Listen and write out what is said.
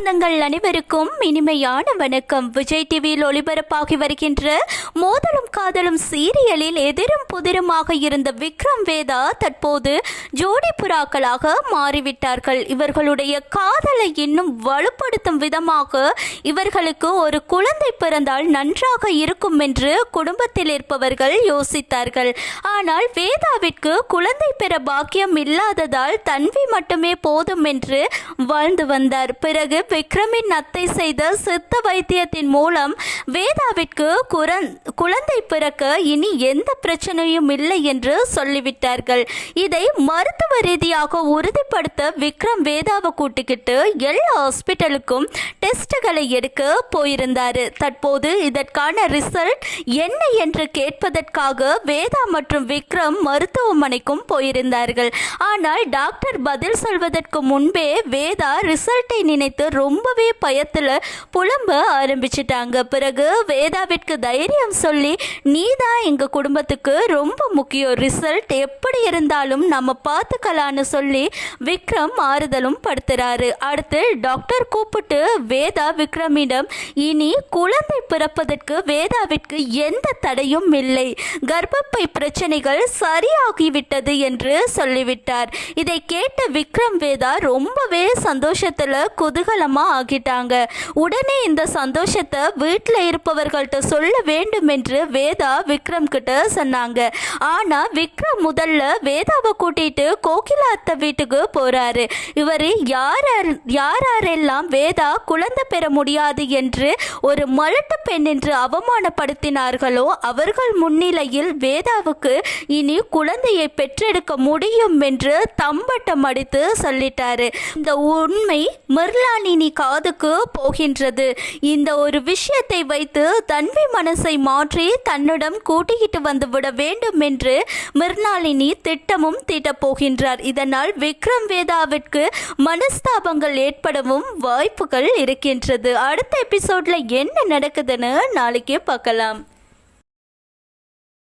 சொந்தங்கள் அனைவருக்கும் இனிமையான வணக்கம். விஜய் டிவியில் ஒளிபரப்பாகி வருகின்ற மோதலும் காதலும் சீரியலில் எதிரும் புதிருமாக இருந்த விக்ரம் வேதா தற்போது ஜோடி புறாக்களாக மாறிவிட்டார்கள். இவர்களுடைய காதலை இன்னும் வலுப்படுத்தும் விதமாக இவர்களுக்கு ஒரு குழந்தை பிறந்தால் நன்றாக இருக்கும் என்று குடும்பத்தில் இருப்பவர்கள் யோசித்தார்கள். ஆனால் வேதாவிற்கு குழந்தை பெற பாக்கியம் இல்லாததால் தன்வி மட்டுமே போதும் என்று வாழ்ந்து வந்தார். பிறகு விக்ரமின் அத்தை செய்த சித்த வைத்தியத்தின் மூலம் வேதாவிற்கு குரன் குழந்தை பிறக்க இனி எந்த பிரச்சனையும் இல்லை என்று சொல்லிவிட்டார்கள். இதை மருத்துவ ரீதியாக உறுதிப்படுத்த விக்ரம் வேதாவை கூட்டிக்கிட்டு எல்லா ஹாஸ்பிட்டலுக்கும் டெஸ்ட்டுகளை எடுக்க போயிருந்தாரு. தற்போது இதற்கான ரிசல்ட் என்ன என்று கேட்பதற்காக வேதா மற்றும் விக்ரம் மருத்துவமனைக்கும் போயிருந்தார்கள். ஆனால் டாக்டர் பதில் சொல்வதற்கு முன்பே வேதா ரிசல்ட்டை நினைத்து ரொம்பவே பயத்தில் புலம்ப ஆரம்பிச்சிட்டாங்க. பிறகு வேதாவிற்கு தைரியம் சொல்லி நீ தான் எங்கள் குடும்பத்துக்கு ரொம்ப முக்கியம். ரிசல்ட் எப்படி இருந்தாலும் நம்ம பார்த்துக்கலான்னு சொல்லி விக்ரம் ஆறுதலும் படுத்துறாரு. அடுத்து டாக்டர் கூப்பிட்டு வேதா விக்ரமிடம் இனி குழந்தை பிறப்பதற்கு வேதாவிற்கு எந்த தடையும் இல்லை. கர்ப்பப்பை பிரச்சனைகள் சரியாகிவிட்டது என்று சொல்லிவிட்டார். இதை கேட்ட விக்ரம் வேதா ரொம்பவே சந்தோஷத்தில் குதூகலம் ஆகிட்டாங்க. உடனே இந்த சந்தோஷத்தை வீட்டில் இருப்பவர்கள்ட்ட சொல்ல வேண்டும் என்று வேதா விக்ரம் கிட்ட சொன்னாங்க. ஆனா விக்ரம் முதல்ல வேதாவை கூட்டிட்டு கோகிலா அத்தை வீட்டுக்கு போறாரு. இவர் யார் யாரெல்லாம் வேதா குழந்தை பெற முடியாது என்று ஒரு மலட்டு பெண் என்று அவமானப்படுத்தினார்களோ அவர்கள் முன்னிலையில் வேதாவுக்கு இனி குழந்தையை பெற்றெடுக்க முடியும் என்று தம்பட்டம் அடித்து சொல்லிட்டாரு. இந்த உண்மை மிர்லானினி காதுக்கு போகின்றது. இந்த ஒரு விஷயத்தை வைத்து தன்வி மனசை மாற்றி தன்னிடம் கூட்டிக்கிட்டு வந்து விட வேண்டும் என்று மிர்னாலினி திட்டமும் தீட்டப் போகின்றார். இதனால் விக்ரம் வேதாவிற்கு மனஸ்தாபங்கள் ஏற்படவும் வாய்ப்புகள் இருக்கின்றது. அடுத்த எபிசோட்ல என்ன நடக்குதுன்னு நாளைக்கே பார்க்கலாம்.